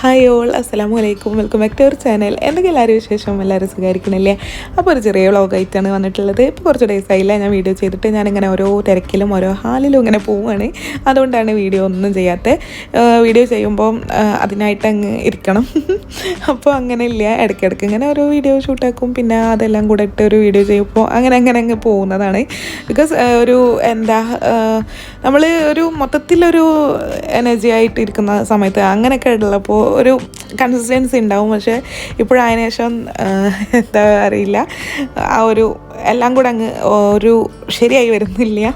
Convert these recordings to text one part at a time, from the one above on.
Hi all അസ്സലാമു അലൈക്കും welcome back to our channel എന്തൊക്കെ എല്ലാവരും വിശേഷം? എല്ലാവരും സ്വീകരിക്കണില്ലേ അപ്പോൾ ഒരു ചെറിയ വ്ളോഗായിട്ടാണ് വന്നിട്ടുള്ളത്. ഇപ്പോൾ കുറച്ച് ഡേയ്സ് ആയില്ല. ഞാൻ വീഡിയോ ചെയ്തിട്ട് ഞാനിങ്ങനെ ഓരോ തിരക്കിലും ഓരോ ഹാലിലും ഇങ്ങനെ പോവുകയാണ് അതുകൊണ്ടാണ് വീഡിയോ ഒന്നും ചെയ്യാത്ത. വീഡിയോ ചെയ്യുമ്പോൾ അതിനായിട്ട് അങ്ങ് ഇരിക്കണം. അപ്പോൾ അങ്ങനെ ഇല്ല. ഇടയ്ക്കിടയ്ക്ക് ഇങ്ങനെ ഓരോ വീഡിയോ ഷൂട്ടാക്കും പിന്നെ അതെല്ലാം കൂടെ ഇട്ട് ഒരു വീഡിയോ ചെയ്യുമ്പോൾ അങ്ങനെ അങ്ങനെ അങ്ങ് പോകുന്നതാണ്. ബിക്കോസ് ഒരു എന്താ നമ്മൾ ഒരു മൊത്തത്തിലൊരു എനർജി ആയിട്ട് ഇരിക്കുന്ന സമയത്ത് അങ്ങനെയൊക്കെ ഉള്ളപ്പോൾ ഒരു കൺസിസ്റ്റൻസി ഉണ്ടാവും. പക്ഷേ ഇപ്പോഴതിനു ശേഷം എന്താ അറിയില്ല. ആ ഒരു എല്ലാം കൂടെ അങ്ങ് ഒരു ശരിയായി വരുന്നില്ല.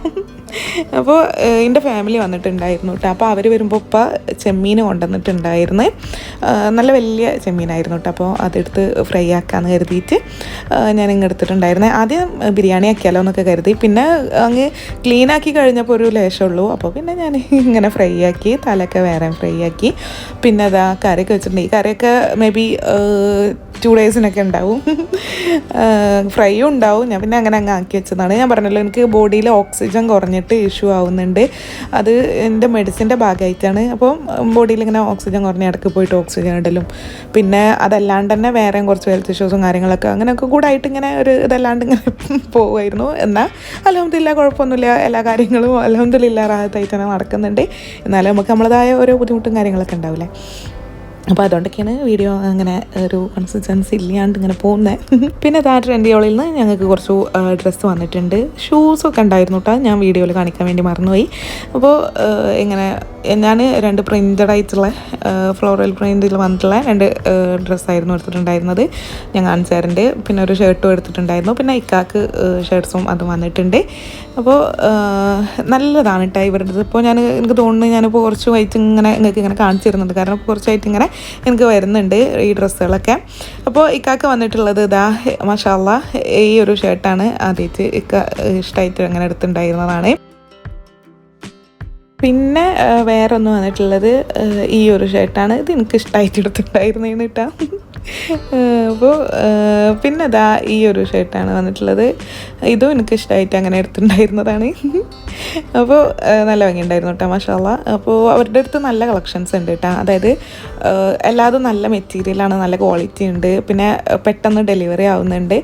അപ്പോൾ എന്റെ ഫാമിലി വന്നിട്ടുണ്ടായിരുന്നു കേട്ടോ അപ്പോൾ അവർ വരുമ്പോൾ ഉപ്പ ചെമ്മീൻ കൊണ്ടുവന്നിട്ടുണ്ടായിരുന്നു. നല്ല വലിയ ചെമ്മീനായിരുന്നു കേട്ടോ അപ്പോൾ അതെടുത്ത് ഫ്രൈ ആക്കാമെന്ന് കരുതിയിട്ട് ഞാൻ ഇങ്ങ് എടുത്തിട്ടുണ്ടായിരുന്നു. ആദ്യം ബിരിയാണി ആക്കിയാലോ എന്നൊക്കെ കരുതി. പിന്നെ അങ്ങ് ക്ലീൻ ആക്കി കഴിഞ്ഞപ്പോൾ ഒരു ലേശമുള്ളൂ. അപ്പോൾ പിന്നെ ഞാൻ ഇങ്ങനെ ഫ്രൈ ആക്കി തലയൊക്കെ വേറെ ഫ്രൈ ആക്കി. പിന്നെ അതാ കറിയൊക്കെ വെച്ചിട്ടുണ്ട്. ഈ കറിയൊക്കെ മേ ബി ടു ഡേയ്സിനൊക്കെ ഉണ്ടാവും. ഫ്രൈയും ഉണ്ടാവും. ഞാൻ പിന്നെ അങ്ങനെ അങ്ങ് ആക്കി വെച്ചതാണ്. ഞാൻ പറഞ്ഞല്ലോ എനിക്ക് ബോഡിയിൽ ഓക്സിജൻ കുറഞ്ഞിട്ട് ഇഷ്യൂ ആവുന്നുണ്ട്. അത് എന്റെ മെഡിസിന്റെ ഭാഗമായിട്ടാണ്. അപ്പം ബോഡിയിൽ ഇങ്ങനെ ഓക്സിജൻ കുറഞ്ഞ ഇടയ്ക്ക് പോയിട്ട് ഓക്സിജൻ ഇടലും. പിന്നെ അതല്ലാണ്ട് തന്നെ വേറെയും കുറച്ച് ഹെൽത്ത് ഇഷ്യൂസും കാര്യങ്ങളൊക്കെ അങ്ങനെയൊക്കെ കൂടെ ആയിട്ട് ഇങ്ങനെ ഒരു ഇതല്ലാണ്ട് ഇങ്ങനെ പോകുമായിരുന്നു എന്നാൽ അലഹമ്മദില്ല കുഴപ്പമൊന്നുമില്ല. എല്ലാ കാര്യങ്ങളും അലഹമ്മദില്ല റാഹത്തായിട്ട് തന്നെ നടക്കുന്നുണ്ട്. എന്നാലും നമുക്ക് നമ്മളതായ ഓരോ ബുദ്ധിമുട്ടും കാര്യങ്ങളൊക്കെ ഉണ്ടാവില്ലേ? അപ്പോൾ അതുകൊണ്ടൊക്കെയാണ് വീഡിയോ അങ്ങനെ ഒരു കൺസിസ്റ്റൻസി ഇല്ലാണ്ട് ഇങ്ങനെ പോകുന്നത് പിന്നെ ആ ട്രെൻഡിയോളിൽ നിന്ന് ഞങ്ങൾക്ക് കുറച്ച് ഡ്രസ്സ് വന്നിട്ടുണ്ട്. ഷൂസൊക്കെ ഉണ്ടായിരുന്നു കേട്ടോ ഞാൻ വീഡിയോയിൽ കാണിക്കാൻ വേണ്ടി മറന്നുപോയി. അപ്പോൾ ഇങ്ങനെ ഞാൻ രണ്ട് പ്രിന്റഡ് ആയിട്ടുള്ള ഫ്ലോറൽ പ്രിന്റിൽ വന്നിട്ടുള്ള രണ്ട് ഡ്രസ്സായിരുന്നു എടുത്തിട്ടുണ്ടായിരുന്നത്. ഞാൻ കാണിച്ചാറുണ്ട് പിന്നെ ഒരു ഷർട്ടും എടുത്തിട്ടുണ്ടായിരുന്നു. പിന്നെ ഇക്കാക്ക് ഷർട്ട്സും അത് വന്നിട്ടുണ്ട്. അപ്പോൾ നല്ലതാണ് കേട്ടോ ഇവരുടെ ഇപ്പോൾ ഞാൻ എനിക്ക് തോന്നുന്നു ഞാനിപ്പോൾ കുറച്ച് വൈറ്റ് ഇങ്ങനെ നിങ്ങൾക്ക് ഇങ്ങനെ കാണിച്ചു തരുന്നുണ്ട്. കാരണം കുറച്ചായിട്ട് ഇങ്ങനെ എനിക്ക് വരുന്നുണ്ട് ഈ ഡ്രസ്സുകളൊക്കെ. അപ്പോൾ ഇക്കാക്ക് വന്നിട്ടുള്ളത് ഇതാ മഷാല്ല ഈ ഒരു ഷർട്ടാണ് ആദ്യമായിട്ട് ഇക്ക ഇഷ്ടമായിട്ട് അങ്ങനെ എടുത്തിട്ടുണ്ടായിരുന്നതാണ്. പിന്നെ വേറെ വന്നിട്ടുള്ളത് ഈ ഒരു ഷർട്ടാണ് ഇത് എനിക്ക് ഇഷ്ടമായിട്ട് എടുത്തിട്ടുണ്ടായിരുന്നേന്ന് കേട്ടോ. അപ്പോൾ പിന്നെ ഇതാ ഈ ഒരു ഷർട്ടാണ് വന്നിട്ടുള്ളത്. ഇതും എനിക്ക് ഇഷ്ടമായിട്ട് അങ്ങനെ എടുത്തിട്ടുണ്ടായിരുന്നതാണ്. അപ്പോൾ നല്ല ഭംഗിയുണ്ടായിരുന്നു കേട്ടോ മഷാല അപ്പോൾ അവരുടെ അടുത്ത് നല്ല കളക്ഷൻസ് ഉണ്ട് കേട്ടോ. അതായത് എല്ലാതും നല്ല മെറ്റീരിയലാണ് നല്ല ക്വാളിറ്റി ഉണ്ട്. പിന്നെ പെട്ടെന്ന് ഡെലിവറി ആവുന്നുണ്ട്.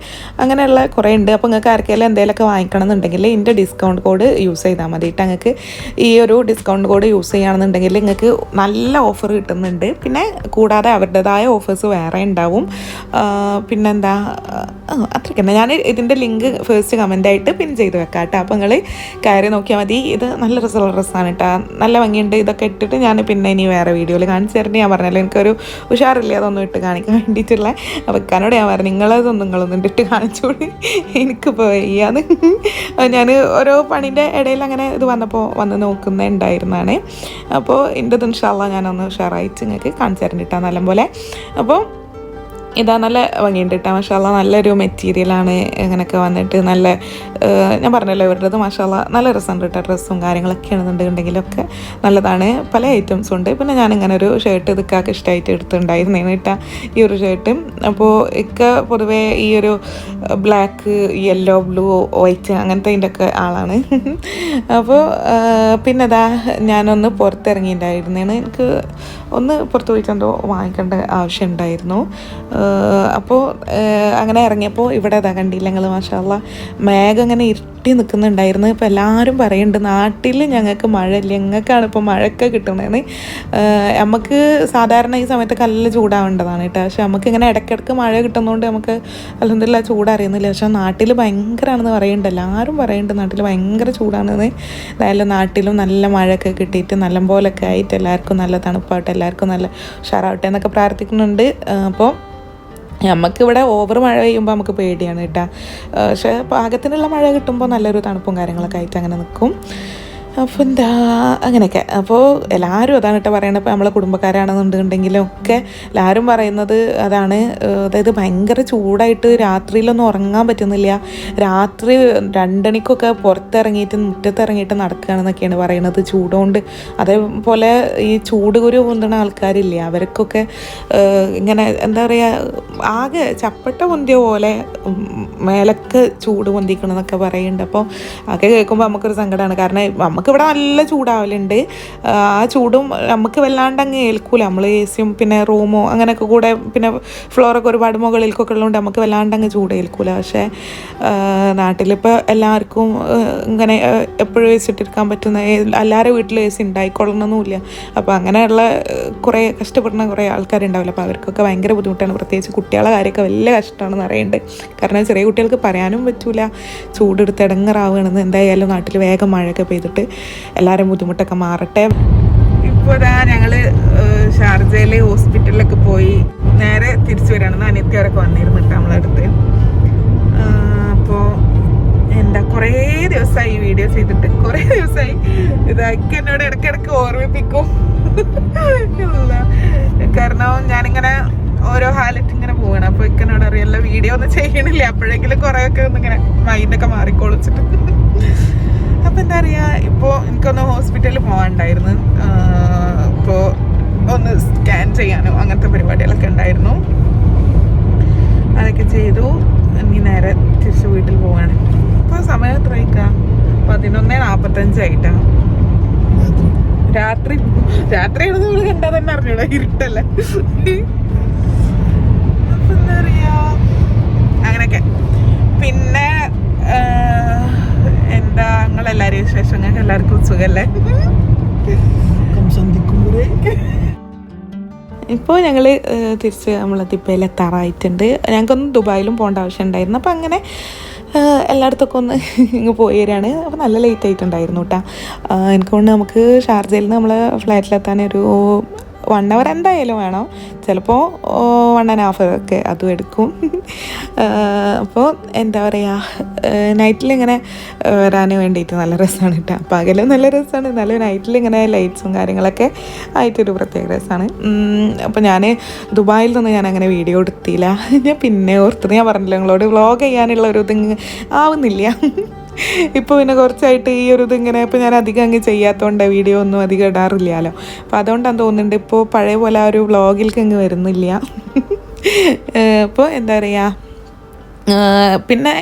അങ്ങനെയുള്ള കുറേ ഉണ്ട്. അപ്പോൾ നിങ്ങൾക്ക് ആർക്കെങ്കിലും എന്തെങ്കിലുമൊക്കെ വാങ്ങിക്കണം എന്നുണ്ടെങ്കിൽ ഇതിന്റെ ഡിസ്കൗണ്ട് കോഡ് യൂസ് ചെയ്താൽ മതി കേട്ടോ. നിങ്ങൾക്ക് ഈ ഒരു ഡിസ്കൗണ്ട് കോഡ് യൂസ് ചെയ്യുകയാണെന്നുണ്ടെങ്കിൽ നിങ്ങൾക്ക് നല്ല ഓഫർ കിട്ടുന്നുണ്ട്. പിന്നെ കൂടാതെ അവരുടേതായ ഓഫേഴ്സ് വേറെ ഉണ്ടാവും. പിന്നെന്താ അത്രയ്ക്ക് തന്നെ. ഞാൻ ഇതിന്റെ ലിങ്ക് ഫസ്റ്റ് കമന്റായിട്ട് പിൻ ചെയ്ത് വെക്കാം കേട്ടോ. അപ്പോൾ നിങ്ങൾ കയറി നോക്കിയാൽ മതി. ഇത് നല്ല രസമുള്ള ഡ്രസ്സാണ് കേട്ടോ നല്ല ഭംഗിയുണ്ട്. ഇതൊക്കെ ഇട്ടിട്ട് ഞാൻ പിന്നെ ഇനി വേറെ വീഡിയോയിൽ കാണിച്ചു തരേണ്ടി. ഞാൻ പറഞ്ഞല്ലോ എനിക്കൊരു ഉഷാറില്ല? അതൊന്നും ഇട്ട് കാണിക്കാൻ വേണ്ടിയിട്ടുള്ള. ഇക്കാനോട് ഞാൻ പറഞ്ഞു നിങ്ങളതൊന്നും നിങ്ങളൊന്നും ഇട്ട് കാണിച്ചോളി എനിക്കിപ്പോൾ വയ്യാന്ന്. ഞാൻ ഓരോ പണിന്റെ ഇടയിൽ അങ്ങനെ ഇത് വന്നപ്പോൾ വന്ന് നോക്കുന്നുണ്ടായിരുന്നാണ് അപ്പോൾ എന്റെ ഇൻഷാല്ല ഞാനൊന്ന് ഉഷാറായിട്ട് നിങ്ങൾക്ക് കാണിച്ചു തരേണ്ടി കേട്ടോ നല്ലപോലെ അപ്പോൾ ഇതാ നല്ല ഭംഗിയുണ്ട് കേട്ടോ മഷാല നല്ലൊരു മെറ്റീരിയലാണ് ഇങ്ങനെയൊക്കെ വന്നിട്ട് നല്ല ഞാൻ പറഞ്ഞല്ലോ ഇവരുടേത് മഷാല നല്ല രസമുണ്ട് കേട്ടോ ഡ്രസ്സും കാര്യങ്ങളൊക്കെ ആണെന്നുണ്ടെങ്കിലൊക്കെ നല്ലതാണ്. പല ഐറ്റംസും ഉണ്ട്. പിന്നെ ഞാൻ ഇങ്ങനെ ഒരു ഷർട്ട് ഇതൊക്കെ ഇഷ്ടമായിട്ട് എടുത്തിട്ടുണ്ടായിരുന്നു കേട്ടോ ഈ ഒരു ഷർട്ട് അപ്പോൾ ഇക്ക പൊതുവേ ഈ ഒരു ബ്ലാക്ക് യെല്ലോ ബ്ലൂ വൈറ്റ് അങ്ങനത്തെ ഒക്കെ ആളാണ്. അപ്പോൾ പിന്നെ അതാ ഞാനൊന്ന് പുറത്തിറങ്ങിയിട്ടുണ്ടായിരുന്നേന്. എനിക്ക് ഒന്ന് പുറത്ത് പോയിട്ട് എന്തോ വാങ്ങിക്കേണ്ട ആവശ്യം ഉണ്ടായിരുന്നു. അപ്പോൾ അങ്ങനെ ഇറങ്ങിയപ്പോൾ ഇവിടെ അതാ കണ്ടില്ല ഞങ്ങൾ മാഷാല്ല മേഘം അങ്ങനെ ഇരുട്ടി നിൽക്കുന്നുണ്ടായിരുന്നു ഇപ്പോൾ എല്ലാവരും പറയുന്നുണ്ട് നാട്ടിൽ ഞങ്ങൾക്ക് മഴയില്ല ഞങ്ങൾക്കാണ് ഇപ്പോൾ മഴയൊക്കെ കിട്ടുന്നതെന്ന് നമുക്ക് സാധാരണ ഈ സമയത്ത് കല്ല് ചൂടാവേണ്ടതാണ് കേട്ടോ. പക്ഷെ നമുക്ക് ഇങ്ങനെ ഇടയ്ക്കിടയ്ക്ക് മഴ കിട്ടുന്നതുകൊണ്ട് നമുക്ക് അല്ലെന്തെല്ലാം ചൂടറിയുന്നില്ല പക്ഷെ നാട്ടിൽ ഭയങ്കരമാണെന്ന് പറയുന്നുണ്ട്. എല്ലാവരും പറയുന്നുണ്ട് നാട്ടിൽ ഭയങ്കര ചൂടാണെന്ന്. എന്തായാലും നാട്ടിലും നല്ല മഴയൊക്കെ കിട്ടിയിട്ട് നല്ല പോലൊക്കെ ആയിട്ട് എല്ലാവർക്കും നല്ല തണുപ്പാവട്ടെ എല്ലാവർക്കും നല്ല ഉഷാറാവട്ടെ എന്നൊക്കെ പ്രാർത്ഥിക്കുന്നുണ്ട്. അപ്പോൾ നമുക്കിവിടെ ഓവർ മഴ പെയ്യുമ്പോൾ നമുക്ക് പേടിയാണ് കേട്ടോ. പക്ഷേ പാകത്തിനുള്ള മഴ കിട്ടുമ്പോൾ നല്ലൊരു തണുപ്പും കാര്യങ്ങളൊക്കെ ആയിട്ട് അങ്ങനെ നിൽക്കും അപ്പോൾ എന്താ അങ്ങനെയൊക്കെ. അപ്പോൾ എല്ലാവരും അതാണ് കേട്ടോ പറയണത്. ഇപ്പോൾ നമ്മളെ കുടുംബക്കാരാണെന്നുണ്ടെങ്കിലും ഒക്കെ എല്ലാവരും പറയുന്നത് അതാണ്. അതായത് ഭയങ്കര ചൂടായിട്ട് രാത്രിയിലൊന്നും ഉറങ്ങാൻ പറ്റുന്നില്ല. രാത്രി രണ്ടണിക്കൊക്കെ പുറത്തിറങ്ങിയിട്ട് മുറ്റത്തിറങ്ങിയിട്ട് നടക്കുകയാണെന്നൊക്കെയാണ് പറയുന്നത് ചൂടുകൊണ്ട് അതേപോലെ ഈ ചൂട് കുരു പൊന്തുന്ന ആൾക്കാരില്ലേ അവർക്കൊക്കെ ഇങ്ങനെ എന്താ പറയുക ആകെ ചപ്പട്ട പൊന്തിയ പോലെ മേലൊക്കെ ചൂട് പൊന്തിക്കണമെന്നൊക്കെ പറയുന്നുണ്ട് അപ്പോൾ അതൊക്കെ കേൾക്കുമ്പോൾ നമുക്കൊരു സങ്കടമാണ് കാരണം നമുക്കിവിടെ നല്ല ചൂടാവലുണ്ട്. ആ ചൂടും നമുക്ക് വല്ലാണ്ട് അങ്ങ് ഏൽക്കൂല. നമ്മൾ എ സിയും പിന്നെ റൂമോ അങ്ങനെയൊക്കെ കൂടെ പിന്നെ ഫ്ലോറൊക്കെ ഒരുപാട് മുകളിലേക്കൊക്കെ ഉള്ളതുകൊണ്ട് നമുക്ക് വല്ലാണ്ട് അങ്ങ് ചൂട് ഏൽക്കൂല. പക്ഷേ നാട്ടിലിപ്പോൾ എല്ലാവർക്കും ഇങ്ങനെ എപ്പോഴും വെച്ചിട്ടിരിക്കാൻ പറ്റുന്ന എല്ലാവരുടെ വീട്ടിലും എ സി ഉണ്ടായിക്കൊള്ളണമെന്നില്ല അപ്പോൾ അങ്ങനെയുള്ള കുറേ കഷ്ടപ്പെടുന്ന കുറേ ആൾക്കാരുണ്ടാവില്ല. അപ്പോൾ അവർക്കൊക്കെ ഭയങ്കര ബുദ്ധിമുട്ടാണ്. പ്രത്യേകിച്ച് കുട്ടികളെ കാര്യമൊക്കെ വലിയ കഷ്ടമാണെന്ന് അറിയേണ്ടത് കാരണം ചെറിയ കുട്ടികൾക്ക് പറയാനും പറ്റൂല. ചൂടെടുത്ത് ഇടങ്ങറാവുകയാണെന്ന് എന്തായാലും നാട്ടിൽ വേഗം മഴയൊക്കെ പെയ്തിട്ട് എല്ലാവരും ബുദ്ധിമുട്ടൊക്കെ മാറട്ടെ. ഇപ്പോൾ ഇതാ ഞങ്ങൾ ഷാർജയിലെ ഹോസ്പിറ്റലിലൊക്കെ പോയി നേരെ തിരിച്ചു വരികയാണെന്ന് അനിത്യവരൊക്കെ വന്നിരുന്നു കേട്ടോ നമ്മളെ അടുത്ത്. അപ്പോൾ എന്താ കുറേ ദിവസമായി വീഡിയോ ചെയ്തിട്ട്. കുറേ ദിവസമായി ഇതൊക്കെ എന്നോട് ഇടയ്ക്കിടയ്ക്ക് ഓർമ്മിപ്പിക്കും. കാരണം ഞാനിങ്ങനെ ഓരോ ഹാലറ്റ് ഇങ്ങനെ പോകണം അപ്പോൾ ഇക്കനോട് അറിയാമല്ലോ വീഡിയോ ഒന്നും ചെയ്യണില്ല. അപ്പോഴെങ്കിലും കുറേയൊക്കെ ഒന്നിങ്ങനെ മൈൻഡൊക്കെ മാറിക്കൊളിച്ചിട്ട് അപ്പം എന്താ പറയുക ഇപ്പോൾ എനിക്കൊന്ന് ഹോസ്പിറ്റലിൽ പോകാനുണ്ടായിരുന്നു ഇപ്പോൾ ഒന്ന് സ്കാൻ ചെയ്യാനോ അങ്ങനത്തെ പരിപാടികളൊക്കെ ഉണ്ടായിരുന്നു. അതൊക്കെ ചെയ്തു. ഇനി നേരെ തിരിച്ച് വീട്ടിൽ പോവാണ്. ഇപ്പോൾ സമയം എത്രയ്ക്കാ പതിനൊന്ന് നാൽപ്പത്തഞ്ചായിട്ടാണ് രാത്രി രാത്രിയാണ് നമ്മൾ കണ്ടാൽ തന്നെ അറിഞ്ഞൂടാ ഇരുട്ടല്ലേ? അപ്പം എന്താ പറയുക അങ്ങനെയൊക്കെ പിന്നെ ആ, എന്താ നിങ്ങളെല്ലാവരും വിശേഷം ഞങ്ങൾക്ക് എല്ലാവർക്കും സുഖല്ലേ ഇപ്പോൾ ഞങ്ങൾ തിരിച്ച് നമ്മൾ ദിബയിൽ എത്താറായിട്ടുണ്ട്. ഞങ്ങൾക്കൊന്ന് ദുബായിലും പോകേണ്ട ആവശ്യം ഉണ്ടായിരുന്നു. അപ്പോൾ അങ്ങനെ എല്ലായിടത്തൊക്കെ ഒന്ന് ഇങ്ങ് പോയി വരികയാണ് അപ്പോൾ നല്ല ലേറ്റ് ആയിട്ടുണ്ടായിരുന്നു കേട്ടോ. എനിക്കൊണ്ട് നമുക്ക് ഷാർജയിൽ നിന്ന് നമ്മൾ ഫ്ലാറ്റിലെത്താൻ ഒരു വൺ അവർ എന്തായാലും വേണം. ചിലപ്പോൾ വൺ ആൻഡ് ഹാഫ് ഒക്കെ അതും എടുക്കും. അപ്പോൾ എന്താ പറയുക നൈറ്റിൽ ഇങ്ങനെ വരാൻ വേണ്ടിയിട്ട് നല്ല രസമാണ് കേട്ടോ പകലും നല്ല രസമാണ് എന്നാലും നൈറ്റിൽ ഇങ്ങനെ ലൈറ്റ്സും കാര്യങ്ങളൊക്കെ ആയിട്ടൊരു പ്രത്യേക രസമാണ് അപ്പോൾ ഞാൻ ദുബായിൽ നിന്ന് ഞാൻ അങ്ങനെ വീഡിയോ എടുത്തില്ല. ഞാൻ പിന്നെ ഓർത്തത് ഞാൻ പറഞ്ഞില്ല നിങ്ങളോട് വ്ളോഗ് ചെയ്യാനുള്ള ഒരു ഇത് ആവുന്നില്ല. ഇപ്പോൾ പിന്നെ കുറച്ചായിട്ട് ഈ ഒരു ഇതിങ്ങനെ ഇപ്പോൾ ഞാൻ അധികം അങ്ങ് ചെയ്യാത്തതുകൊണ്ട് വീഡിയോ ഒന്നും അധികം ഇടാറില്ലല്ലോ. അപ്പോൾ അതുകൊണ്ടാണ് തോന്നുന്നുണ്ട് ഇപ്പോൾ പഴയ പോലെ ആ ഒരു വ്ളോഗിലേക്ക് അങ്ങ് വരുന്നില്ല. അപ്പോൾ എന്താ പറയുക പിന്നെ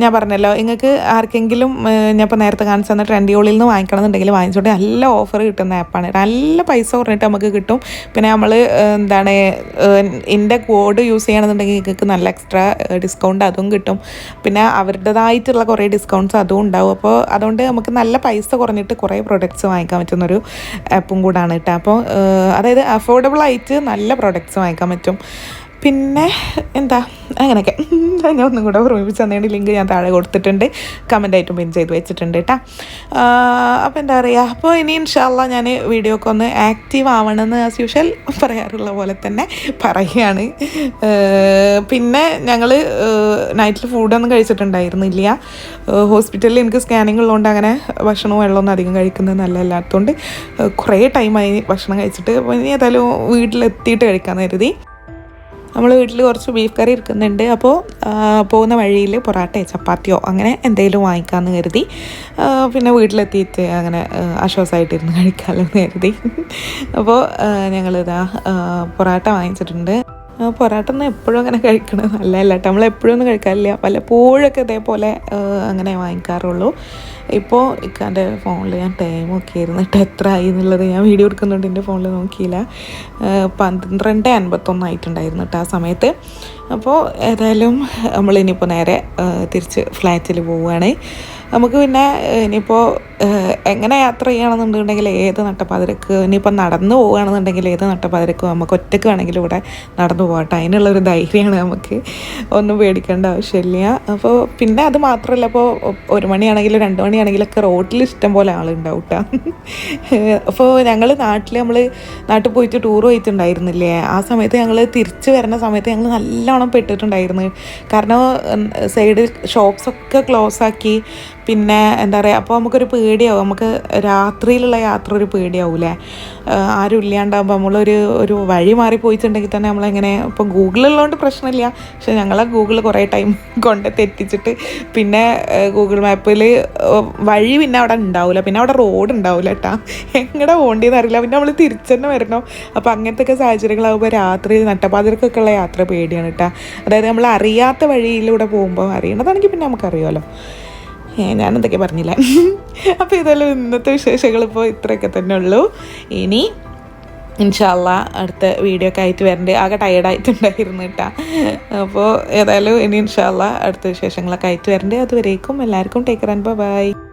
ഞാൻ പറഞ്ഞല്ലോ നിങ്ങൾക്ക് ആർക്കെങ്കിലും ഞാൻ ഇപ്പോൾ നേരത്തെ കാണിച്ചു തന്ന ട്രെൻഡിയോളിൽ നിന്ന് വാങ്ങിക്കണമെന്നുണ്ടെങ്കിൽ വാങ്ങിച്ചോട്ടെ. നല്ല ഓഫർ കിട്ടുന്ന ആപ്പാണ് നല്ല പൈസ കുറഞ്ഞിട്ട് നമുക്ക് കിട്ടും. പിന്നെ നമ്മൾ എന്താണ് എന്റെ കോഡ് യൂസ് ചെയ്യണമെന്നുണ്ടെങ്കിൽ നിങ്ങൾക്ക് നല്ല എക്സ്ട്രാ ഡിസ്കൗണ്ട് അതും കിട്ടും. പിന്നെ അവരുടേതായിട്ടുള്ള കുറേ ഡിസ്കൗണ്ട്സ് അതും ഉണ്ടാവും. അപ്പോൾ അതുകൊണ്ട് നമുക്ക് നല്ല പൈസ കുറഞ്ഞിട്ട് കുറേ പ്രൊഡക്ട്സ് വാങ്ങിക്കാൻ പറ്റുന്നൊരു ആപ്പും കൂടാണ് കേട്ടോ. അപ്പോൾ അതായത് അഫോർഡബിൾ ആയിട്ട് നല്ല പ്രൊഡക്ട്സ് വാങ്ങിക്കാൻ പറ്റും. പിന്നെ എന്താ അങ്ങനെയൊക്കെ. ഞാൻ ഒന്നും കൂടെ ഓർമ്മിപ്പിച്ച് തന്നേണ്ടി ലിങ്ക് ഞാൻ താഴെ കൊടുത്തിട്ടുണ്ട്. കമന്റായിട്ടും പിൻ ചെയ്ത് വെച്ചിട്ടുണ്ട് കേട്ടോ. അപ്പോൾ എന്താ പറയുക അപ്പോൾ ഇനി ഇൻഷാല്ല ഞാൻ വീഡിയോ ഒക്കെ ഒന്ന് ആക്റ്റീവ് ആവണമെന്ന് ആസ് യൂഷ്വൽ പറയാറുള്ള പോലെ തന്നെ പറയുകയാണ് പിന്നെ ഞങ്ങൾ നൈറ്റിൽ ഫുഡൊന്നും കഴിച്ചിട്ടുണ്ടായിരുന്നില്ല. ഹോസ്പിറ്റലിൽ എനിക്ക് സ്കാനിങ് ഉള്ളതുകൊണ്ട് അങ്ങനെ ഭക്ഷണവും വെള്ളമൊന്നും അധികം കഴിക്കുന്നത് നല്ലതല്ലാത്തതുകൊണ്ട് കുറേ ടൈമായി ഭക്ഷണം കഴിച്ചിട്ട്. അപ്പോൾ ഇനി ഏതായാലും വീട്ടിലെത്തിയിട്ട് കഴിക്കാമെന്ന് കരുതി. നമ്മൾ വീട്ടിൽ കുറച്ച് ബീഫ് കറി ഇരിക്കുന്നുണ്ട്. അപ്പോൾ പോകുന്ന വഴിയിൽ പൊറാട്ടയോ ചപ്പാത്തിയോ അങ്ങനെ എന്തെങ്കിലും വാങ്ങിക്കാമെന്ന് കരുതി. പിന്നെ വീട്ടിലെത്തിയിട്ട് അങ്ങനെ ആശ്വാസമായിട്ടിരുന്ന് കഴിക്കാമല്ലോ എന്ന് കരുതി. അപ്പോൾ ഞങ്ങളിതാ പൊറാട്ട വാങ്ങിച്ചിട്ടുണ്ട്. പൊറാട്ട ഒന്നും എപ്പോഴും അങ്ങനെ കഴിക്കണത് നല്ലതല്ല കേട്ടോ. നമ്മൾ എപ്പോഴും ഒന്നും കഴിക്കാറില്ല. പലപ്പോഴൊക്കെ ഇതേപോലെ അങ്ങനെ വാങ്ങിക്കാറുള്ളൂ. ഇപ്പോൾ ഇക്കാന്റെ ഫോണിൽ ഞാൻ ടൈം നോക്കിയായിരുന്നു കേട്ടോ എത്ര ആയി എന്നുള്ളത് ഞാൻ വീഡിയോ എടുക്കുന്നുണ്ട്. എന്റെ ഫോണിൽ നോക്കിയില്ല. പന്ത്രണ്ട് അൻപത്തൊന്നായിട്ടുണ്ടായിരുന്നു കേട്ടോ ആ സമയത്ത്. അപ്പോൾ ഏതായാലും നമ്മൾ ഇനിയിപ്പോൾ നേരെ തിരിച്ച് ഫ്ലാറ്റിൽ പോവുകയാണ്. നമുക്ക് പിന്നെ ഇനിയിപ്പോൾ എങ്ങനെ യാത്ര ചെയ്യണമെന്നുണ്ടെങ്കിൽ ഏത് നട്ടപ്പാതിരക്ക് ഇനിയിപ്പോൾ നടന്നു പോവുകയാണെന്നുണ്ടെങ്കിൽ ഏത് നട്ടപ്പാതിരക്ക് നമുക്ക് ഒറ്റയ്ക്ക് വേണമെങ്കിലും ഇവിടെ നടന്നു പോകട്ടെ. അതിനുള്ളൊരു ധൈര്യമാണ് നമുക്ക്. ഒന്നും പേടിക്കേണ്ട ആവശ്യമില്ല. അപ്പോൾ പിന്നെ അത് മാത്രമല്ല ഇപ്പോൾ ഒരു മണിയാണെങ്കിലും രണ്ട് മണിയാണെങ്കിലൊക്കെ റോഡിൽ ഇഷ്ടം പോലെ ആളുണ്ടാവും കേട്ടോ. അപ്പോൾ ഞങ്ങൾ നാട്ടിൽ നമ്മൾ നാട്ടിൽ പോയിട്ട് ടൂർ പോയിട്ടുണ്ടായിരുന്നില്ലേ? ആ സമയത്ത് ഞങ്ങൾ തിരിച്ചു വരുന്ന സമയത്ത് ഞങ്ങൾ നല്ലോണം പെട്ടിട്ടുണ്ടായിരുന്നു. കാരണം സൈഡ് ഷോപ്സൊക്കെ ക്ലോസ് ആക്കി പിന്നെ എന്താ പറയുക അപ്പോൾ നമുക്കൊരു പേടിയാവും. നമുക്ക് രാത്രിയിലുള്ള യാത്ര ഒരു പേടിയാവൂലേ? ആരും ഇല്ലാണ്ടാകുമ്പോൾ നമ്മളൊരു ഒരു വഴി മാറി പോയിട്ടുണ്ടെങ്കിൽ തന്നെ നമ്മളെങ്ങനെ ഇപ്പോൾ ഗൂഗിളുള്ളതുകൊണ്ട് പ്രശ്നമില്ല. പക്ഷെ ഞങ്ങളെ ഗൂഗിൾ കുറേ ടൈം കൊണ്ട് തെറ്റിച്ചിട്ട് പിന്നെ ഗൂഗിൾ മാപ്പിൽ വഴി പിന്നെ അവിടെ ഉണ്ടാവില്ല പിന്നെ അവിടെ റോഡ് ഉണ്ടാവില്ല കേട്ടാ എങ്ങടെ പോകേണ്ടതെന്ന് അറിയില്ല. പിന്നെ നമ്മൾ തിരിച്ചു തന്നെ വരണം. അപ്പോൾ അങ്ങനത്തെ ഒക്കെ സാഹചര്യങ്ങളാകുമ്പോൾ രാത്രി നട്ടപാതിരക്കൊക്കെ ഉള്ള യാത്ര പേടിയാണ് കേട്ടോ അതായത് നമ്മൾ അറിയാത്ത വഴിയിലൂടെ പോകുമ്പോൾ അറിയണതാണെങ്കിൽ പിന്നെ നമുക്കറിയാമല്ലോ ഞാൻ എന്തൊക്കെ പറഞ്ഞില്ല? അപ്പോൾ ഇതെല്ലാം ഇന്നത്തെ വിശേഷങ്ങൾ ഇപ്പോൾ ഇത്രയൊക്കെ തന്നെ ഉള്ളൂ. ഇനി ഇൻഷാല്ല അടുത്ത വീഡിയോ ഒക്കെ ആയിട്ട് വരണ്ട്. ആകെ ടയർഡായിട്ടുണ്ടായിരുന്നു കേട്ടാ. അപ്പോൾ ഏതായാലും ഇനി ഇൻഷാല്ല അടുത്ത വിശേഷങ്ങളൊക്കെ ആയിട്ട് വരണ്ട്. അതുവരേക്കും എല്ലാവർക്കും ടേക്ക് റൺ ബൈ